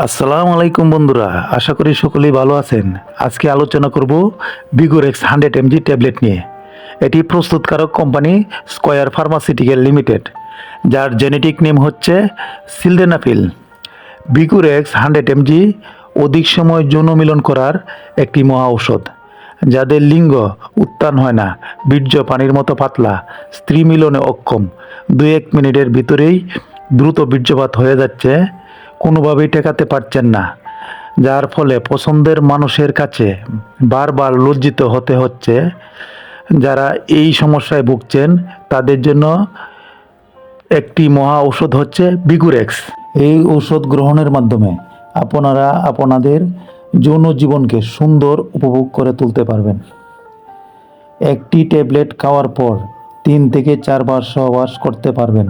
আসসালামু আলাইকুম বন্ধুরা, আশা করি সকলেই ভালো আছেন। আজকে আলোচনা করব বিগোরেক্স হান্ড্রেড এমজি ট্যাবলেট নিয়ে। এটি প্রস্তুতকারক কোম্পানি স্কয়ার ফার্মাসিউটিক্যাল লিমিটেড যার জেনেটিক নেম হচ্ছে সিলডেনাফিল বিগুরেক্স হান্ড্রেড এমজি অধিক সময় যৌন মিলন করার একটি মহা ঔষধ, যাদের লিঙ্গ উত্থান হয় না, বীর্য পানির মতো পাতলা, স্ত্রী মিলনে অক্ষম, দুই এক মিনিটের ভিতরেই দ্রুত বীর্যপাত হয়ে যাচ্ছে কোনোভাবেই টেকাতে পারছেন না। যার ফলে পছন্দের মানুষের কাছে বারবার লজ্জিত হতে হচ্ছে। যারা এই সমস্যায় ভুগছেন, তাদের জন্য একটি মহা ঔষধ হচ্ছে বিগুরেক্স। এই ঔষধ গ্রহণের মাধ্যমে আপনারা আপনাদের যৌন জীবনকে সুন্দর উপভোগ করে তুলতে পারবেন। একটি ট্যাবলেট খাওয়ার পর তিন থেকে চারবার সহবাস করতে পারবেন।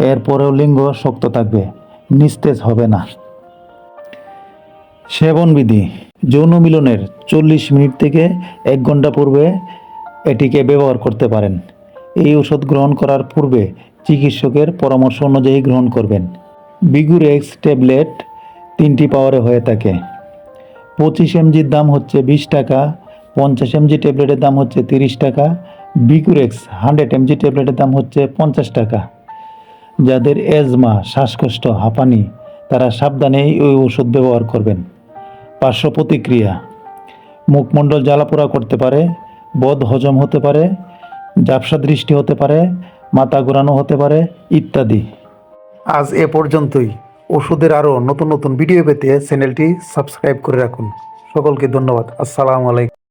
এরপরেও লিঙ্গ শক্ত থাকবে। নিস্তেজ হবে না। সেবন বিধি, যৌন মিলনের চল্লিশ মিনিট থেকে এক ঘণ্টা পূর্বে এটিকে ব্যবহার করতে পারেন। এই ওষুধ গ্রহণ করার পূর্বে চিকিৎসকের পরামর্শ অনুযায়ী গ্রহণ করবেন। বিগুরেক্স ট্যাবলেট তিনটি পাওয়ারে হয়ে থাকে। পঁচিশ এমজির দাম হচ্ছে বিশ টাকা, পঞ্চাশ এমজি ট্যাবলেটের দাম হচ্ছে তিরিশ টাকা, বিগুরেক্স হান্ড্রেড এমজি ট্যাবলেটের দাম হচ্ছে পঞ্চাশ টাকা। যাদের এজমা, শ্বাসকষ্ট, হাঁপানি, তারা সাবধানেই ওই ওষুধ ব্যবহার করবেন। পার্শ্ব প্রতিক্রিয়া, মুখমণ্ডল জ্বালাপোড়া করতে পারে, বদ হজম হতে পারে, ঝাপসা দৃষ্টি হতে পারে, মাথা ঘোরানো হতে পারে, ইত্যাদি। আজ এ পর্যন্তই। ওষুধের আরও নতুন নতুন ভিডিও পেতে চ্যানেলটি সাবস্ক্রাইব করে রাখুন। সকলকে ধন্যবাদ। আসসালামু আলাইকুম।